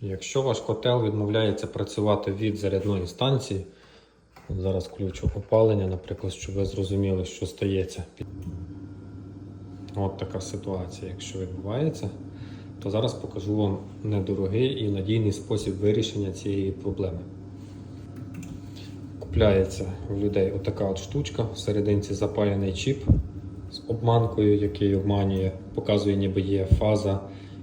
Якщо ваш котел відмовляється працювати від зарядної станції, зараз включу опалення, наприклад, щоб ви зрозуміли, що стається. От така ситуація, якщо відбувається, то зараз покажу вам недорогий і надійний спосіб вирішення цієї проблеми. Купляється в людей отака от штучка, всерединці запаяний чіп з обманкою, який обманює, показує, ніби є фаза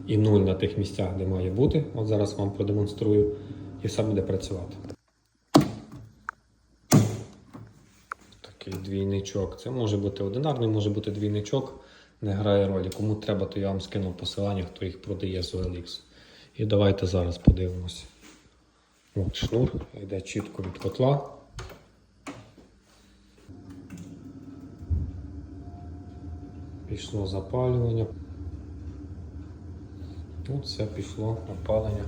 і нуль на тих місцях, де має бути. От зараз вам продемонструю, і все буде працювати. Такий двійничок. Це може бути одинарний, може бути двійничок. Не грає ролі. Кому треба, то я вам скину посилання, хто їх продає з OLX. І давайте зараз подивимося. От шнур йде чітко від котла. Пішло запалювання. От все пішло опалення.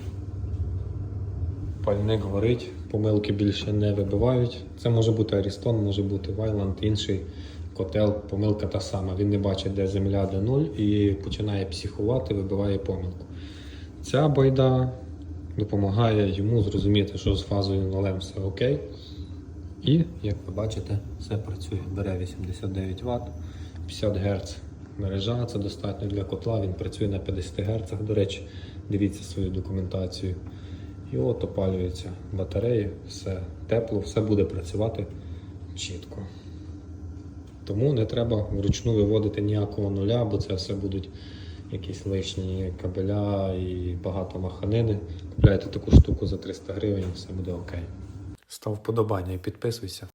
Пальник горить, помилки більше не вибивають. Це може бути Арістон, може бути Вайланд, інший котел, помилка та сама. Він не бачить, де земля, де нуль, і починає психувати, вибиває помилку. Ця байда допомагає йому зрозуміти, що з фазою нулем все окей. І, як ви бачите, все працює. Бере 89 Вт, 50 Гц мережа, це достатньо для котла. Він працює на 50 Гц. До речі, дивіться свою документацію. І от опалюються батареї, все тепло, все буде працювати чітко. Тому не треба вручну виводити ніякого нуля, бо це все будуть якісь лишні кабеля і багато маханини. Купляйте таку штуку за 300 гривень, все буде окей. Став вподобання і підписуйся.